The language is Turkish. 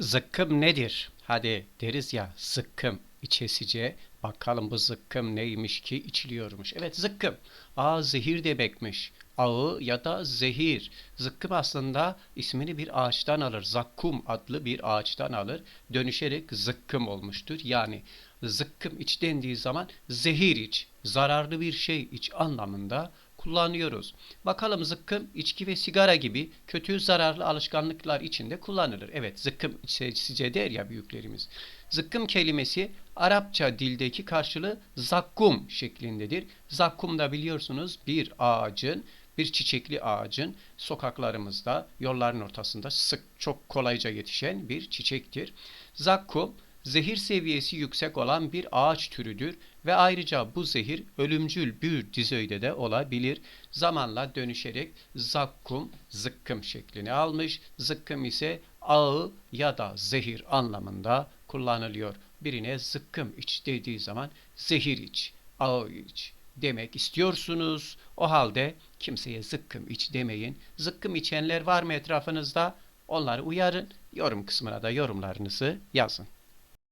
Zıkkım nedir? Hadi deriz ya zıkkım içesice. Bakalım bu zıkkım neymiş ki içiliyormuş. Evet zıkkım. Aa zehir demekmiş. Ağı ya da zehir. Zıkkım aslında ismini bir ağaçtan alır. Zakkum adlı bir ağaçtan alır. Dönüşerek zıkkım olmuştur. Yani zıkkım iç dendiği zaman zehir iç, zararlı bir şey iç anlamında kullanıyoruz. Bakalım zıkkım içki ve sigara gibi kötü zararlı alışkanlıklar içinde kullanılır. Evet zıkkım içesice der ya büyüklerimiz. Zıkkım kelimesi Arapça dildeki karşılığı zakkum şeklindedir. Zakkum da biliyorsunuz bir ağacın bir çiçekli ağacın sokaklarımızda, yolların ortasında sık çok kolayca yetişen bir çiçektir. Zakkum zehir seviyesi yüksek olan bir ağaç türüdür ve ayrıca bu zehir ölümcül bir düzeyde de olabilir. Zamanla dönüşerek zakkum, zıkkım şeklini almış. Zıkkım ise ağı ya da zehir anlamında kullanılıyor. Birine zıkkım iç dediği zaman zehir iç, ağı iç demek istiyorsunuz. O halde kimseye zıkkım iç demeyin. Zıkkım içenler var mı etrafınızda? Onları uyarın. Yorum kısmına da yorumlarınızı yazın.